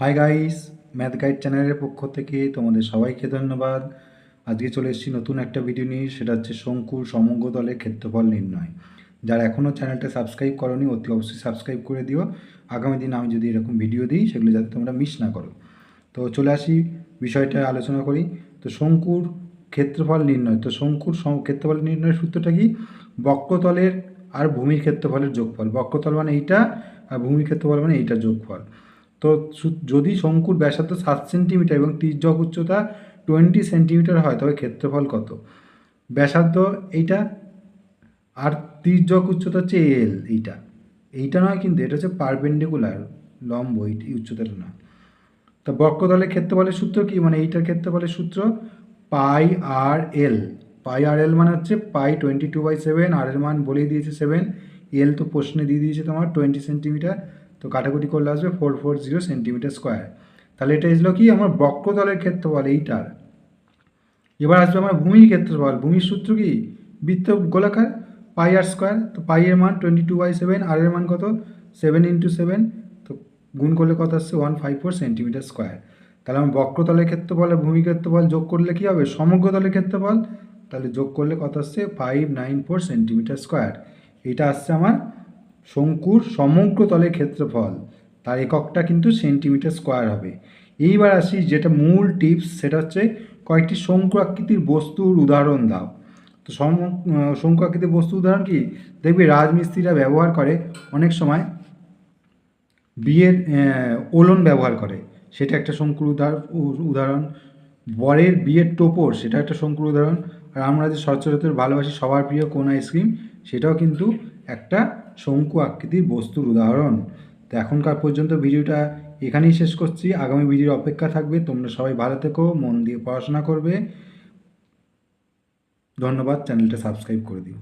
Hi guys math guide চ্যানেলের পক্ষ থেকে তোমাদের সবাইকে ধন্যবাদ। আজকে চলে এসেছি নতুন একটা ভিডিও নিয়ে, সেটা হচ্ছে শঙ্কুর সমগ্র দলের ক্ষেত্রফল নির্ণয়। যারা এখনও চ্যানেলটা সাবস্ক্রাইব করনি, অতি অবশ্যই সাবস্ক্রাইব করে দিও। আগামী দিন আমি যদি এরকম ভিডিও দিই, সেগুলো যাতে তোমরা মিস না করো। তো চলে আসি, বিষয়টা আলোচনা করি। তো শঙ্কুর ক্ষেত্রফল নির্ণয়, তো শঙ্কুর ক্ষেত্রফল নির্ণয়ের সূত্রটা কি? বক্রতলের আর ভূমির ক্ষেত্রফলের যোগফল। বক্রতল মানে এইটা, আর ভূমির ক্ষেত্রফল মানে এইটার যোগফল। তো যদি শঙ্কুর ব্যাসার্ধ সাত সেন্টিমিটার এবং তির্যক উচ্চতা টোয়েন্টি সেন্টিমিটার হয়, তবে ক্ষেত্রফল কত? ব্যাসার্ধ এইটা আর তির্যক উচ্চতা হচ্ছে এল, এইটা। এইটা নয় কিন্তু, এটা হচ্ছে পারপেন্ডিকুলার লম্ব এই এই উচ্চতাটা না তো বক্রতলের ক্ষেত্রফলের সূত্র কি? মানে এইটার ক্ষেত্রফলের সূত্র পাই আর এল। পাই আর এল মানে হচ্ছে pi twenty two by seven, আর এর মান বলেই দিয়েছে সেভেন। এল তো প্রশ্নে দিয়ে দিয়েছে তোমার টোয়েন্টি সেন্টিমিটার। তো কাটাকুটি করলে আসবে four four zero centimetre square তাহলে এটা এসলো কি? আমার বক্রতলের ক্ষেত্রফল এইটার। এবার আসবে আমার ভূমির ক্ষেত্রফল। ভূমির সূত্র কি? বৃত্ত গোলাকার, পাই আর স্কোয়ার তো পাই এর মান টোয়েন্টি টু বাই সেভেন আর এর মান কত? সেভেন ইন্টু সেভেন তো গুণ করলে কত আসছে? One five four centimetre square তাহলে আমার বক্রতলের ক্ষেত্রফল আর ভূমি ক্ষেত্রফল যোগ করলে কী হবে? সমগ্র তলের ক্ষেত্রফল। তাহলে যোগ করলে কত আসছে? Five nine four centimetre square এটা আসছে আমার শঙ্কুর সমগ্র তলের ক্ষেত্রফল, তার এককটা কিন্তু সেন্টিমিটার স্কোয়ার হবে। এইবার আসি যেটা মূল টিপস, সেটা হচ্ছে কয়েকটি শঙ্কু আকৃতির বস্তুর উদাহরণ দাও। তো শঙ্কু আকৃতির বস্তুর উদাহরণ কি? দেখবি রাজমিস্ত্রিরা ব্যবহার করে অনেক সময় বিয়ের ওলন ব্যবহার করে। সেটা একটা শঙ্কুর উদাহরণ। বরের বিয়ের টোপর, সেটা একটা শঙ্কুর উদাহরণ। আর আমরা যে সচরাচর ভালোবাসি, সবার প্রিয় কোন আইসক্রিম, সেটাও কিন্তু একটা শঙ্কু আকৃতির বস্তুর উদাহরণ। তো এখনকার পর্যন্ত ভিডিওটা এখানেই শেষ করছি। আগামী ভিডিওর অপেক্ষা থাকবে। তোমরা সবাই ভালো থেকো, মন দিয়ে পড়াশোনা করবে। ধন্যবাদ, চ্যানেলটা সাবস্ক্রাইব করে দিও।